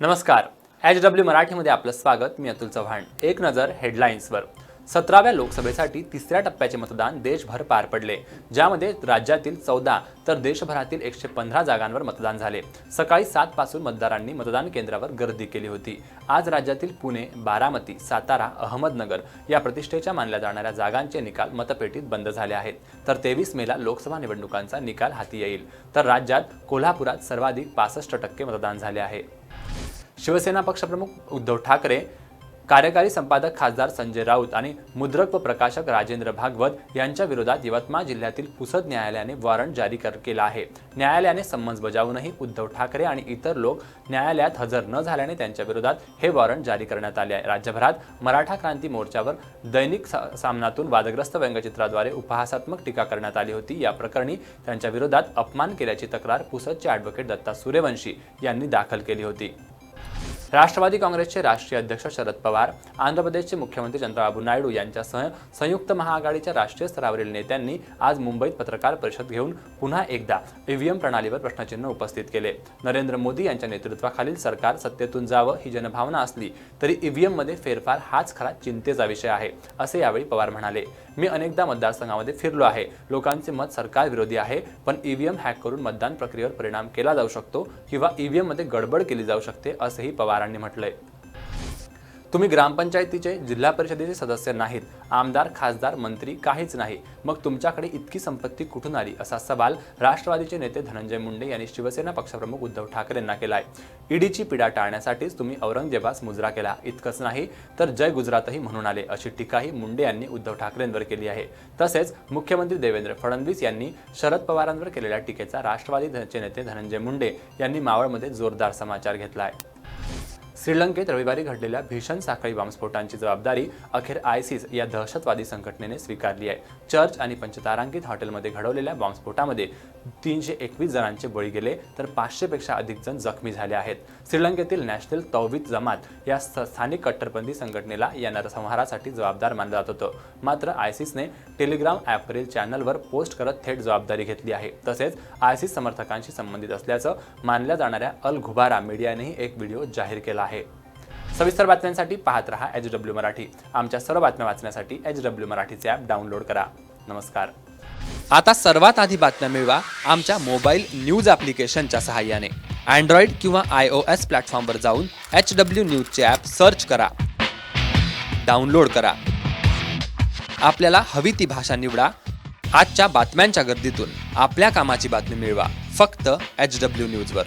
नमस्कार. H W मराठीमध्ये आपलं स्वागत. मी अतुल चव्हाण. एक नजर हेडलाईन्सवर सतराव्या लोकसभेसाठी तिसऱ्या टप्प्याचे मतदान देशभर पार पडले. ज्यामध्ये राज्यातील चौदा तर देशभरातील एकशे पंधरा जागांवर मतदान झाले. सकाळी सात पासून मतदारांनी मतदान केंद्रावर गर्दी केली होती. आज राज्यातील पुणे बारामती सातारा अहमदनगर या प्रतिष्ठेच्या मानल्या जाणाऱ्या जागांचे निकाल मतपेटीत बंद झाले आहेत. तर तेवीस मेला लोकसभा निवडणुकांचा निकाल हाती येईल. तर राज्यात कोल्हापुरात सर्वाधिक पासष्ट टक्के मतदान झाले आहे. शिवसेना पक्षप्रमुख उद्धव ठाकरे कार्यकारी संपादक खासदार संजय राऊत आणि मुद्रक व प्रकाशक राजेंद्र भागवत यांच्या विरोधात यवतमाळ जिल्ह्यातील पुसद न्यायालयाने वॉरंट जारी कर केला आहे. न्यायालयाने संमन्स बजावूनही उद्धव ठाकरे आणि इतर लोक न्यायालयात हजर न झाल्याने त्यांच्या विरोधात हे वॉरंट जारी करण्यात आले आहे. राज्यभरात मराठा क्रांती मोर्चावर दैनिक सा- सामनातून वादग्रस्त व्यंगचित्राद्वारे उपहासात्मक टीका करण्यात आली होती. या प्रकरणी त्यांच्या विरोधात अपमान केल्याची तक्रार पुसदचे ॲडव्होकेट दत्ता सूर्यवंशी यांनी दाखल केली होती. राष्ट्रवादी काँग्रेसचे राष्ट्रीय अध्यक्ष शरद पवार आंध्र प्रदेशचे मुख्यमंत्री चंद्रबाबू नायडू यांच्यासह संयुक्त महाआघाडीच्या राष्ट्रीय स्तरावरील नेत्यांनी आज मुंबईत पत्रकार परिषद घेऊन पुन्हा एकदा ईव्हीएम प्रणालीवर प्रश्नचिन्ह उपस्थित केले. नरेंद्र मोदी यांच्या नेतृत्वाखालील सरकार सत्तेतून जावं ही जनभावना असली तरी ईव्हीएममध्ये फेरफार हाच खरा चिंतेचा विषय आहे असे यावेळी पवार म्हणाले. मी अनेकदा मतदारसंघामध्ये फिरलो आहे. लोकांचे मत सरकार विरोधी आहे पण ईव्हीएम हॅक करून मतदान प्रक्रियेवर परिणाम केला जाऊ शकतो किंवा ईव्हीएममध्ये गडबड केली जाऊ शकते असेही पवारांनी म्हटलंय. तुम्ही ग्रामपंचायतीचे जिल्हा परिषदेचे सदस्य नाहीत आमदार खासदार मंत्री काहीच नाही. मग तुमच्याकडे इतकी संपत्ती कुठून आली? असा सवाल राष्ट्रवादीचे नेते धनंजय मुंडे यांनी शिवसेना पक्षप्रमुख उद्धव ठाकरेंना केलाय. ईडीची पिढा टाळण्यासाठीच तुम्ही औरंगजेबास मुजरा केला. इतकंच नाही तर जय गुजरातही म्हणून आले अशी टीकाही मुंडे यांनी उद्धव ठाकरेंवर केली आहे. तसेच मुख्यमंत्री देवेंद्र फडणवीस यांनी शरद पवारांवर केलेल्या टीकेचा राष्ट्रवादीचे नेते धनंजय मुंडे यांनी मावळमध्ये जोरदार समाचार घेतला आहे श्रीलंकेत रविवारी घडलेल्या भीषण साखळी बॉम्बस्फोटांची जबाबदारी अखेर आयसिस या दहशतवादी संघटनेने स्वीकारली आहे. चर्च आणि पंचतारांकित हॉटेलमध्ये घडवलेल्या बॉम्बस्फोटामध्ये तीनशे एकवीस जणांचे बळी गेले तर पाचशेपेक्षा अधिक जण जखमी झाले आहेत. श्रीलंकेतील नॅशनल तौवीत जमात या स्थानिक कट्टरपंथी संघटनेला या नरसंहारासाठी जबाबदार मानलं जात होतं. मात्र आयसिसने टेलिग्राम ॲपवरील चॅनलवर पोस्ट करत थेट जबाबदारी घेतली आहे. तसेच आयसिस समर्थकांशी संबंधित असल्याचं मानल्या जाणाऱ्या अल घुबारा मीडियानेही एक व्हिडिओ जाहीर केला आहे. सविस्तर बातम्यांसाठी पाहत रहा एच डब्ल्यू मराठी. आमच्या सर्व बातम्या वाचण्यासाठी एच डब्ल्यू मराठीचे ॲप डाउनलोड करा. नमस्कार. आता सर्वात आधी बातम्या मिळवा आमच्या मोबाईल न्यूज ॲप्लिकेशनच्या सहाय्याने. अँड्रॉइड किंवा आय ओ एस प्लॅटफॉर्मवर जाऊन एच डब्ल्यू न्यूजचे ॲप सर्च करा. डाउनलोड करा. आपल्याला हवी ती भाषा निवडा. आजच्या बातम्यांच्या गर्दीतून आपल्या कामाची बातमी मिळवा. फक्त एच डब्ल्यू न्यूजवर